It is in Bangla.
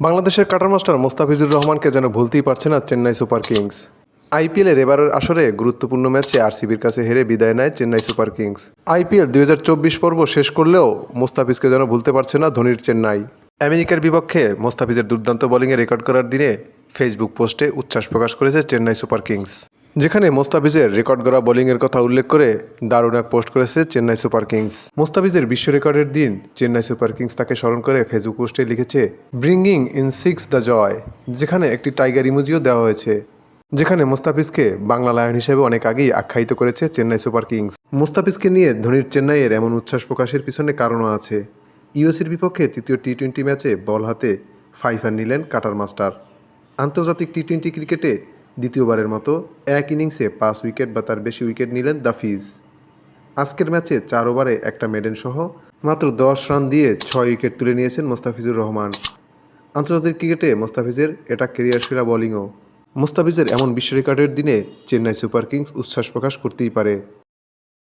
বাংলাদেশের কাটার মাস্টার মোস্তাফিজুর রহমানকে যেন ভুলতেই পারছে না চেন্নাই সুপার কিংস। আইপিএলের এবারের আসরে গুরুত্বপূর্ণ ম্যাচে আরসিবির কাছে হেরে বিদায় নেয় চেন্নাই সুপার কিংস। আইপিএল দুই হাজার চব্বিশ পর্ব শেষ করলেও মোস্তাফিজকে যেন ভুলতে পারছে না ধোনির চেন্নাই। আমেরিকার বিপক্ষে মোস্তাফিজের দুর্দান্ত বোলিংয়ে রেকর্ড করার দিনে ফেসবুক পোস্টে উচ্ছ্বাস প্রকাশ করেছে চেন্নাই সুপার কিংস। যেখানে মোস্তাফিজের রেকর্ড করা বোলিংয়ের কথা উল্লেখ করে দারুণ এক পোস্ট করেছে চেন্নাই সুপার কিংস। মোস্তাফিজের বিশ্ব রেকর্ডের দিন চেন্নাই সুপার কিংস তাকে স্মরণ করে ফেসবুক পোস্টে লিখেছে, bringing in six the joy যেখানে একটি টাইগার ইমোজিও দেওয়া হয়েছে। যেখানে মোস্তাফিজকে বাংলা লায়ন হিসেবে অনেক আগেই আখ্যায়িত করেছে চেন্নাই সুপার কিংস। মোস্তাফিজকে নিয়ে ধোনির চেন্নাইয়ের এমন উচ্ছ্বাস প্রকাশের পিছনে কারণও আছে। ইউএসির বিপক্ষে তৃতীয় টি টোয়েন্টি ম্যাচে বল হাতে ফাইফার নিলেন কাটার মাস্টার। আন্তর্জাতিক টি টোয়েন্টি ক্রিকেটে দ্বিতীয়বারের মতো এক ইনিংসে পাঁচ উইকেট বা তার বেশি উইকেট নিলেন দাফিজ। আজকের ম্যাচে চার ওভারে একটা মেডেন সহ মাত্র দশ রান দিয়ে ছয় উইকেট তুলে নিয়েছেন মোস্তাফিজুর রহমান। আন্তর্জাতিক ক্রিকেটে মোস্তাফিজের এটা কেরিয়ার সেরা বোলিংও। মোস্তাফিজের এমন বিশ্ব রেকর্ডের দিনে চেন্নাই সুপার কিংস উচ্ছ্বাস প্রকাশ করতেই পারে।